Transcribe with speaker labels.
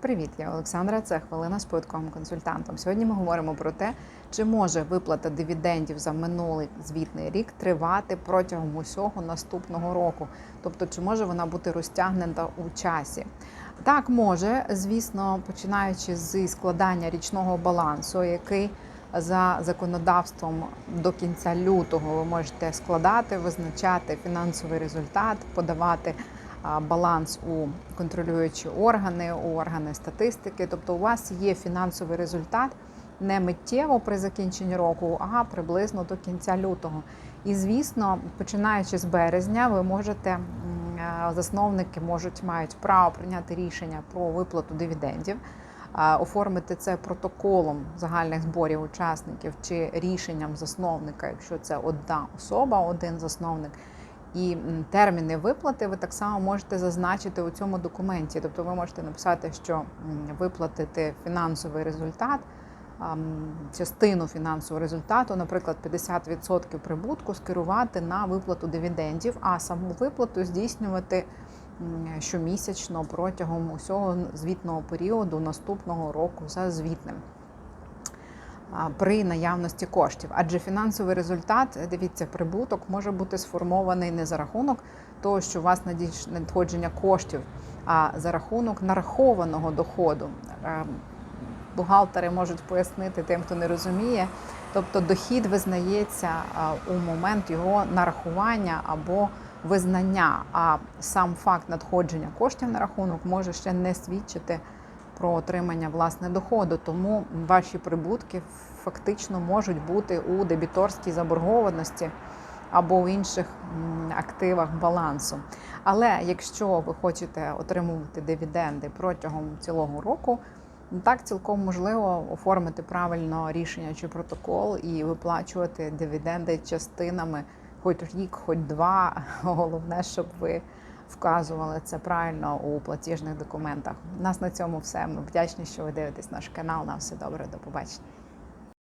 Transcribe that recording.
Speaker 1: Привіт, я Олександра. Це хвилина з податковим консультантом. Сьогодні ми говоримо про те, чи може виплата дивідендів за минулий звітний рік тривати протягом усього наступного року, тобто чи може вона бути розтягнена у часі. Так може, звісно, починаючи зі складання річного балансу, який за законодавством до кінця лютого ви можете складати, визначати фінансовий результат, подавати баланс у контролюючі органи, у органи статистики. Тобто, у вас є фінансовий результат не миттєво при закінченні року, а приблизно до кінця лютого. І звісно, починаючи з березня, ви можете засновники можуть мають право прийняти рішення про виплату дивідендів. Оформити це протоколом загальних зборів учасників чи рішенням засновника, якщо це одна особа, один засновник. І терміни виплати ви так само можете зазначити у цьому документі. Тобто ви можете написати, що виплатити фінансовий результат, частину фінансового результату, наприклад, 50% прибутку, скерувати на виплату дивідендів, а саму виплату здійснювати щомісячно протягом усього звітного періоду наступного року за звітним при наявності коштів. Адже фінансовий результат, дивіться, прибуток може бути сформований не за рахунок того, що у вас надходження коштів, а за рахунок нарахованого доходу. Е, Бухгалтери можуть пояснити тим, хто не розуміє. Тобто дохід визнається у момент його нарахування або визнання, а сам факт надходження коштів на рахунок може ще не свідчити про отримання власне доходу. Тому ваші прибутки фактично можуть бути у дебіторській заборгованості або в інших активах балансу. Але якщо ви хочете отримувати дивіденди протягом цілого року, так цілком можливо оформити правильно рішення чи протокол і виплачувати дивіденди частинами, хоч рік, хоч два. Головне, щоб ви вказували це правильно у платіжних документах. У нас на цьому все. Ми вдячні, що ви дивитесь наш канал. На все добре, до побачення.